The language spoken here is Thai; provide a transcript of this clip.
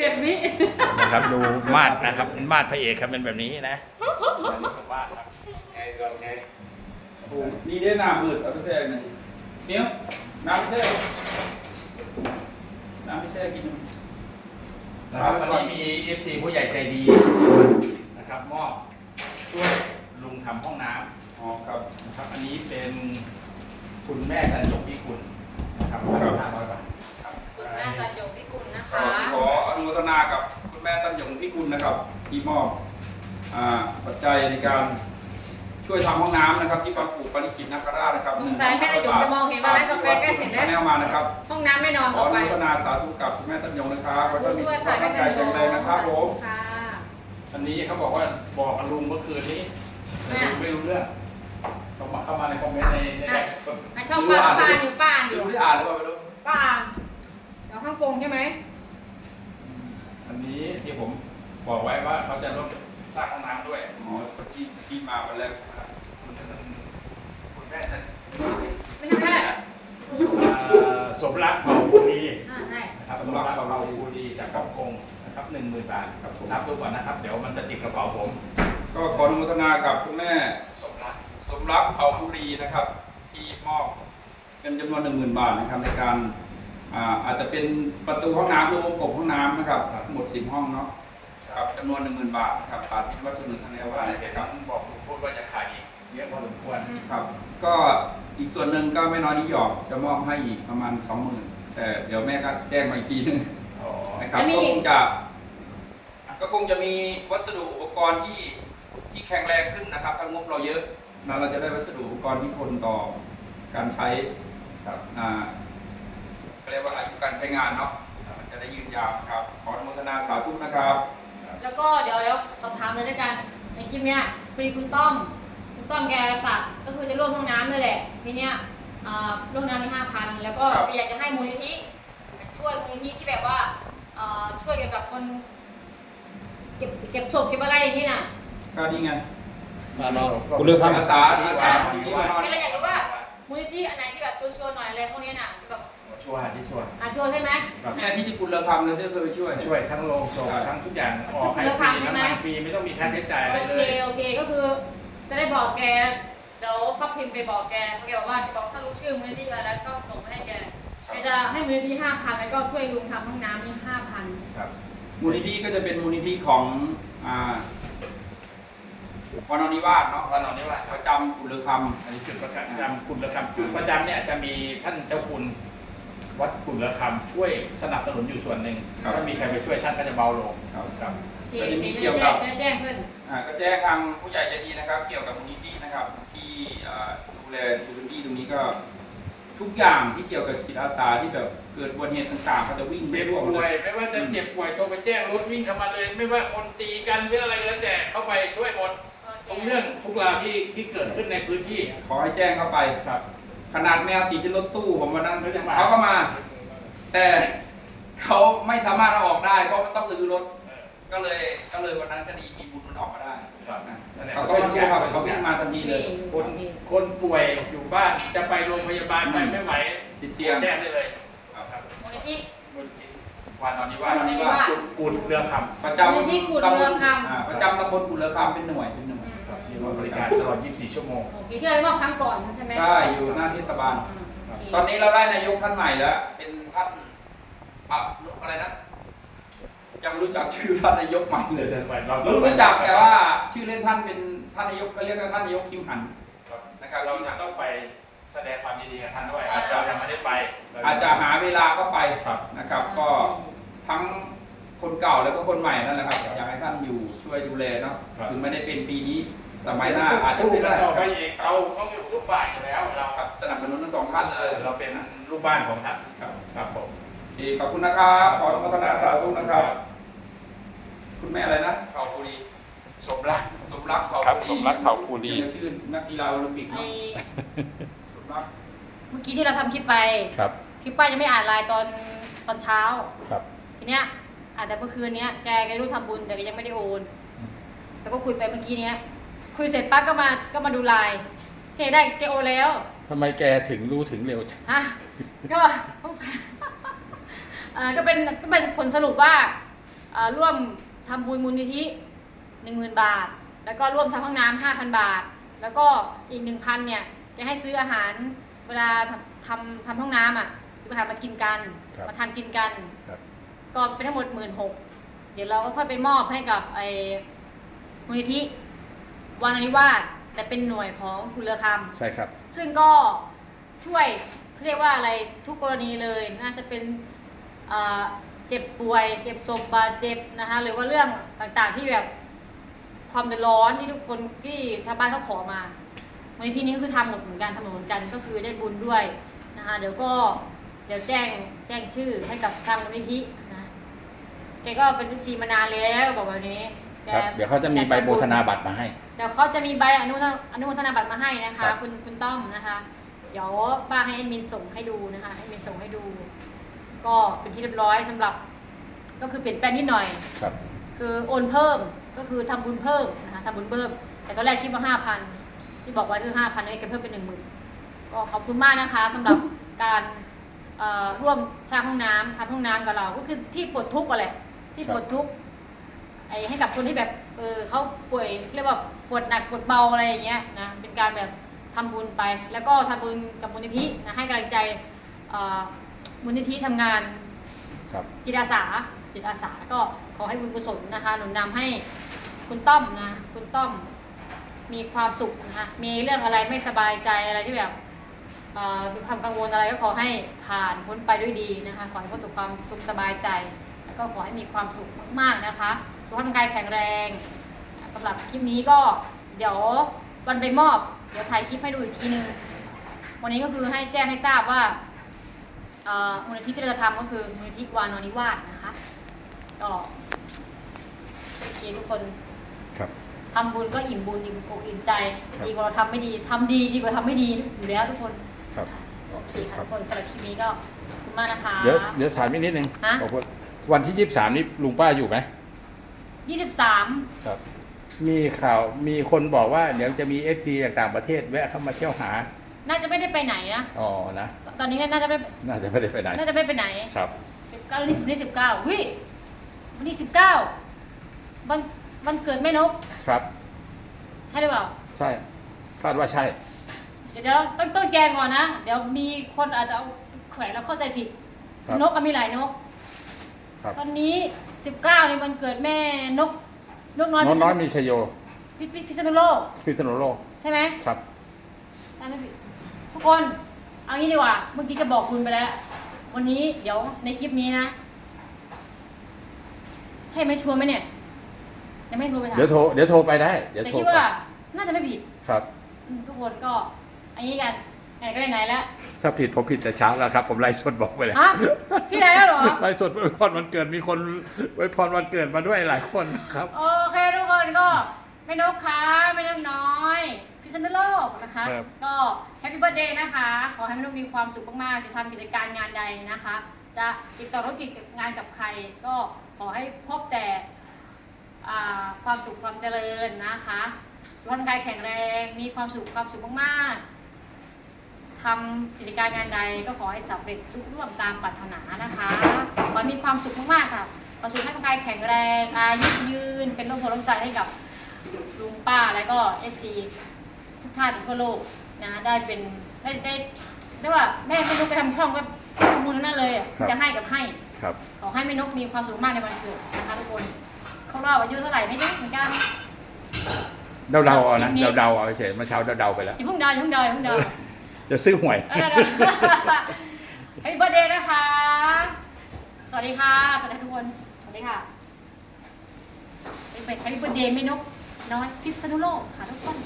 เจ็ดวินะครับดูมาดนะครับมาดพระเอกครับเป็นแบบนี้นะนี่สมาดครับโอ้นี่ได้น้ำมืดเอาไปแช่หนึ่งเนี้ยน้ำไม่แช่น้ำไม่แช่กินนะครับวันนี้มีเอฟซีผู้ใหญ่ใจดีนะครับมอบช่วยลุงทำห้องน้อ๋อครับำนะครับอันนี้เป็นคุณแม่ตันยกพิกุลนะครับครับห้าร้อยบาท ครับคุณแม่จันยงพิกุลนะก็คะ ขออนุโมทนากับคุณแม่ตั้งยงพิกุลนะครับ ที่มอบอ่าปัจจัยในการช่วยทำห้องน้ำนะครับ ที่วัดปู่ปริจิตรนาคราชนะครับสงสัยแม่ตันยงจะมองเห็นว่าร้านกาแฟใกล้เสร็จแล้ว แนวมานะครับห้องน้ำไม่นอนขอต่ออไปนุโมทนาสาธุกับคุณแม่ตั้งยงนะครับขอให้ท่านมีด้วสุยขค่ะภาพแม่ร่างตักานยยแข็งงแรงนะครับผมค่ะอันนี้เขาบอกว่าบอกกับลุงเมื่อคืนนี้แต่ลุงไม่รู้เรื่องเขามาเข้ามาในคอมเมนต์ในในไลฟ์สดอะชอบป้าป้าอยู่ป้าอไม่ยู่รู้ที่อ่านหรือเปล่าไม่รู้ ป้า เดี๋ยวข้างโปงใช่ไหมอันนี้ที่ผมบอกไว้ว่าเขาจะร่วมสร้างห้องน้ำด้วยอ๋อที่ที่มาวันแรกคุณคุณแม่จะไม่ใช่แม่เอ่อสมรักเผ่าภูรีอ่าใช่นะครับสมรักเผ่าภูรีจากฮ่องกงนะครับหนึ่งหมื่นบาทครับนับดูก่อนนะครับ เดี๋ยวมันจะติดกระเป๋าผม ก็ขออนุโมทนากับคุณแม่สมรักสมรักเผ่าภูรีนะครับ ที่มอบเงินจำนวนหนึ่งหมื่นบาทนะครับในการ อ่าอาจจะเป็นประตูห้องน้ำหรือวงกบห้องน้ำนะครับทั้งหมดสิบห้องเนาะครับจำนวนหนึ่งหมื่นบาทนะครับผ่านที่วัดสนุนทางแนวว่าว่าเห็นครับบอกลุงพูดว่าจะขายอีกเยอะพอสมควรครับ ก็อีกส่วนหนึ่งก็ไม่น้อยนิยมจะมอบให้อีกประมาณสองหมื่นแต่เดี๋ยวแม่ก็แจ้งมาอีกทีนึงอ๋อนะครับก็คงจะ ก็คงจะมีวัสดุอุปกรณ์ที่ที่แข็งแรงขึ้นนะครับถ้างบเราเยอะนะเราจะได้วัสดุอุปกรณ์ที่ทนต่อการใช้ครับอ่า เขาเรียกว่าอายุการใช้งานเนาะมันจะได้ยืนยาวนะครับ ขออนุโมทนาสาธุนะครับ แล้วก็เดี๋ยวเดี๋ยวสอบถามเลยด้วยกัน ในคลิปเนี้ยพอดีคุณต้อม คุณต้อมแกฝากก็คือจะร่วมห้องน้ำเลยแหละทีเนี้ยอ่าร่วมน้ำมีห้าพันแล้วก็ครับแกอยากจะให้มูลนิธิช่วยมูลนิธิที่แบบว่าอ่าช่วยเกี่ยวกับคนเก็บเก็บศพเก็บอะไรอย่างนี้น่ะ ก็นี่ไงคุณเลือกอาสาอาสาที่ว่า ก็เลยอยากรู้ว่ามูลนิธิอันไหนที่แบบชัวร์ๆหน่อยอะไรพวกเนี้ยน่ะที่แบบ ช่วยที่ช่วยอะชัวร์ใช่ไหม ครับแม่ที่ที่คุณเราทำเราจะเคยไปช่วยเนี่ย ช่วยทั้งโรงศพทั้งทุกอย่างออกให้ฟรีน้ำมันฟรีไม่ต้องมีค่าใช้จ่ายอะไรโอเลเค ย โอเค ก็คือ จะได้บอกแก เดี๋ยวพับพิมพ์ไปบอกแกเพราะแกบอกว่าบอกถ้ารู้ชื่อมูลนิธิอะไรแล้วก็ส่งมาให้แกแกจะให้มูลนิธิห้าพันแล้วก็ช่วยลุงทำห้องน้ำนี่ห้าพันครับมูลนิธิก็จะเป็นมูลนิธิของอ่าวันนิวาสเนาะวันนอนนี้ว่าประจำกุลคอันนี้จุดประจำคุณระคำจุดประจำเนี่ยจะมีท่านเจ้าคุณ วัดกุลคำช่วยสนับสนุนอยู่ส่วนหนึ่งถ้ามีใครไปช่วยท่านก็จะเบาลงำครับครับโอเคโอเคจะได้แจ้งจะได้แจ้งเพื่อนอ่าก็แจ้งทางผู้ใหญ่ใจดีนะครับ เกี่ยวกับมูลนิธินะครับ ที่อ่าดูแลพื้นที่ตรงนี้ก็ ทุกอย่างที่เกี่ยวกับจิตอาสาที่แบบเกิดอุบัติเหตุต่างๆเขาจะวิ่งไปเจ็บร่วมป่เลวย ย ไม่ว่าจะเจ็บป่วยโทรไปแจ้งรถวิ่งเข้ามาเลย ไม่ว่าคนตีกันหรืออะไรก็แล้วแต่เข้าไปช่วยหมดทุกเรื่องทุกราวที่ที่เกิดขึ้นในพื้นที่ขอให้แจ้งเข้าไป ครับ ขนาดแมวติดที่รถตู้ผมวันนั้นเขายังมาเขาก็มา แต่เขาไม่สามารถเอาออกได้เพราะมันต้องรื้อรถเออก็เลยก็เลยวันนั้นก็ดีมีบุญมันออกมาได้ครับนั่นแหละเขาก็มาดูครับเขาวิ่งมาทันทีเลย คนคนป่วยอยู่บ้านจะไปโรงพยาบาลไปไม่ไหวติดเตียงแจ้งได้เลย ครับ มูลนิธิ มูลนิธิ วานอนนิวาสวานอนนิวาสจุดกุดเรือคประจำมูลนิธิกุฎเรือคำอ่าประจำตำบลกุฎเรือคำเป็นหน่วยเป็นหน่วยอืมำครับมีรถบริการตลอด 24 ชั่วโมง โอเคที่เราได้มอบครั้งก่อนใช่ไหมใช่อยู่หน้าเทศบาลอืมโอเคตอนนี้เราได้นายกท่านใหม่แล้ว เป็นท่านอะอะไรนะ ยังไม่รู้จักชื่อท่านนายกใหม่เลยเดินไปเรารู้รู้จักแต่ว่าชื่อเล่นท่านเป็นท่านนายกก็เรียกว่าท่านนายกคิมหัน ครับนะครับเราจะต้องไป แสดงความยินดีกับท่านด้วยอาจจะยังไม่ได้ไปอาจจะหาเวลาเข้าไปครับนะครับ ก็ทั้งคนเก่าแล้วก็คนใหม่นั่นแหละครับอยากให้ท่านอยู่ช่วยดูแลเนาะถึงไม่ได้เป็นปีนี้สมัยหน้าอาจจะสู้เป็นกัได้นต่อคไปรับอีกเราต้องอยู่ทุกฝ่ายอยู่แล้วเราครับสนับสนุนทั้งสองท่านเลยเราเป็นลูกบ้านของท่านครับครับผมโอเคขอบคุณนะครับขออนุโมทนาสาธุนะครับ คุณแม่อะไรนะเผ่าภูรีสมรัก สมรักเผ่าครับภูรีสมรักเผ่าภูรียังชื่อนักกีฬาโอลิมปิกไอเนาะสม รักเมื่อกี้ที่เราทำคลิปไป ครับ คลิปป้าจะไม่อ่านไลน์ตอนตอนเช้า ครับ ทีเนี้ยอาจจะเมื่อคืนเนี้ยแกแกรู้ทำบุญแต่แกยังไม่ได้โอน แล้วก็คุยไปเมื่อกี้เนี้ย คุยเสร็จปั๊บก็มาก็มาดูไลน์แกได้แกโอนแล้วทำไมแกถึงรู้ถึงเร็วจังฮะก็ต้องอ่าก็เป็นก็เป็นผลสรุปว่าเอ่อร่วมทำบุญมูลนิธิหนึ่งหมื่นบาท แล้วก็ร่วมทำห้องน้ำห้าพันบาท แล้วก็อีกหนึ่งพันเนี่ย จะให้ซื้ออาหารเวลาทำทำทำห้องน้ำอะซื้ออาหารมากินกันครับ มาทานกินกันครับก็เป็นทั้งหมดหมื่นหกเดี๋ยวเราก็ค่อยไปมอบให้กับไอ้มูลนิธิวานานิวาสแต่เป็นหน่วยของคุณเรือคำ ใช่ครับ ซึ่งก็ช่วยเขาเรียกว่าอะไรทุกกรณีเลยน่าจะเป็นเอ่อเจ็บป่วย เจ็บศพบาดเจ็บนะคะหรือว่าเรื่องต่างๆที่แบบความเดือดร้อนที่ทุกคนที่ชาวบ้านเขาขอมา มูลนิธินี้ก็คือทำหมดเหมือนกันทำหมดเหมือนกันก็คือได้บุญด้วยนะคะเดี๋ยวก็เดี๋ยวแจ้งแจ้งชื่อให้กับทางมูลนิธินะแกก็เป็นพิธีมานานแล้วบอกแบบนี้ครับเดี๋ยวเขาจะมีใบโบธนาบัตรมาให้ เดี๋ยวเขาจะมีใบอนุอนุโมทนาบัตรมาให้นะครัคะ คุณคุณต้อมนะคะ เดี๋ยวป้าให้แอดมินส่งให้ดูนะคะให้แอดมินส่งให้ดู ก็เป็นที่เรียบร้อยสำหรับ ก็คือเปลี่ยนแปลงนิดหน่อยครับ คือโอนเพิ่มก็คือทำบุญเพิ่มนะคะทำบุญเพิ่ม แต่ตอนแรกคิดว่าห้าพัน ที่บอกไว้คือห้าพันนี่แกเพิ่มเป็นหนึ่งหมื่นก็ขอบคุณมากนะคะสำหรับการเอ่อร่วมสร้างห้องน้ำทำห้องน้ำกับเรา ก็คือที่ปลดทุกข์อะแหละ ที่ปลดทุกข์ไอ้ให้กับคนที่แบบเออเขาป่วยเรียกว่าปวดหนักปวดเบาอะไรอย่างเงี้ยนะเป็นการแบบทำบุญไป แล้วก็ทำบุญกับมูลนิธินะให้กำลังใจเอ่อมูลนิธิทำงานครับจิตอาสาจิตอาสาก็ขอให้บุญกุศลนะคะหนุนนำให้คุณต้อมนะคุณต้อม มีความสุขนะคะมีเรื่องอะไรไม่สบายใจอะไรที่แบบมีความกังวลอะไรก็ขอให้ผ่านพ้นไปด้วยดีนะคะ ขอให้พ้นจากความสุขสบายใจ แล้วก็ขอให้มีความสุขมากๆนะคะสุขภาพกายแข็งแรงสำหรับคลิปนี้ก็เดี๋ยววันไปมอบ เดี๋ยวถ่ายคลิปให้ดูอีกทีนึง วันนี้ก็คือให้แจ้งให้ทราบว่าอ่อมูลนิธิที่เราจะทำก็คือมูลนิธิวานอนิวาสนะคะก็โอเคทุกคนครับ ทำบุญก็อิ่มบุญอิ่มอกอิ่มใจ ครับ ดีกว่าเราทำไม่ดีทำดีดีกว่าทำไม่ดีอยู่แล้วทุกคนครับโอโอเคเคคค่ะรับทุกคนสำหรับคลิปนี้ก็ขอบคุณมากนะคะ เดี๋ยวเดี๋ยวถามอีกนิดนึงฮะบอกว่าวันที่ยี่สิบสามนี้ลุงป้าอยู่ไหมยี่สิบสามครับ มีข่าวมีคนบอกว่าเดี๋ยวจะมีเอฟซีจากต่างประเทศแวะเข้ามาเที่ยวหาน่าจะไม่ได้ไปไหนนะอ๋อนะตอนนี้น่าจะไม่น่าจะไม่ได้ไปไหนน่าจะไม่ไปไหนครับ สิบเก้าวันนี้สิบเก้าวิวันนี้สิบเก้าวัน วันเกิดแม่นก ครับ ใช่หรือเปล่า ใช่ คาดว่าใช่ เดี๋ยวเดี๋ยวต้องต้องแจ้งก่อนนะ เดี๋ยวมีคนอาจจะเอาแขวนแล้วเข้าใจผิด ครับ นกก็มีหลายนก ครับตอนนี้สิบเก้านี่มันเกิดแม่นก นกน้อยน้องน้อยมีชโยพิพิพิษณุโลกพิษณุโลกใช่ไหมครับ ตามไม่ผิดทุกคน เอางี้ดีกว่า เมื่อกี้จะบอกคุณไปแล้ว วันนี้เดี๋ยวในคลิปนี้นะ ใช่ไหมชัวร์ไหมเนี่ย ยังไม่โทรไปถามเดี๋ยวโทรเดี๋ยวโทรไปได้ เดี๋ยวแต่โทรคิดไปว่าน่าจะไม่ผิดครับ อืมทุกคนก็ อันนี้กันไหนก็ไหนๆแล้ว ถ้าผิดผมผิดแต่เช้าแล้วครับ ผมไล่สดบอกไปแล้วฮะพี่ไหนแล้วเหรอ ไล่สดไว้พรวันเกิดมีคนไว้พรวันเกิดมาด้วยหลายคนครับ โอเคทุกคนก็แม่นกคะแม่นกน้อยพิษณุโลกนะคะ ครับ ก็แฮปปี้เบิร์ดเดย์นะคะ ขอให้แม่นกมีความสุขมากๆจะทำกิจการงานใดนะคะ จะติดต่อธุรกิจงานกับใคร ก็ขอให้พบแต่อ่า ความสุขความเจริญนะคะสุขภาพร่างกายแข็งแรง มีความสุขความสุขมากๆทำกิจการงานใดก็ขอให้สำเร็จลุล่วงตามปรารถนานะคะขอให้มีความสุขมากๆค่ะขอสุขภาพร่างกายแข็งแรงอายุยืน เป็นร่มโพล่มใจให้กับลุงป้าแล้วก็เอซีทุกท่านทั่วโลกนะได้เป็นได้ได้เรียกว่าแม่ไม่รู้จะทำช่องก็ทำบุญทั้งนั่นเลยอะครับจะให้กับให้ครับขอให้แม่นกมีความสุขมากในวันเกิดนะคะทุกคน ขงเราอายุเท่าไหร่ไม่รู้เหมือนกันเดาเดาๆเอานะเดาเดาๆเอาเฉยมาเช้าเดาเดาๆไปแล้วอย่าเพิ่งเดาอย่าเพิ่งเดาอย่าเพิ่งเดา เดี๋ซื้อหวย ไอ้เบอดเดย์นะคะ สวัสดีค่ะ สวัสดีทุกคน สวัสดีค่ะเป็นเป็ดไอ้เบอดเดย์ไม่นก น้อยพิษณุโลกค่ะทุกคน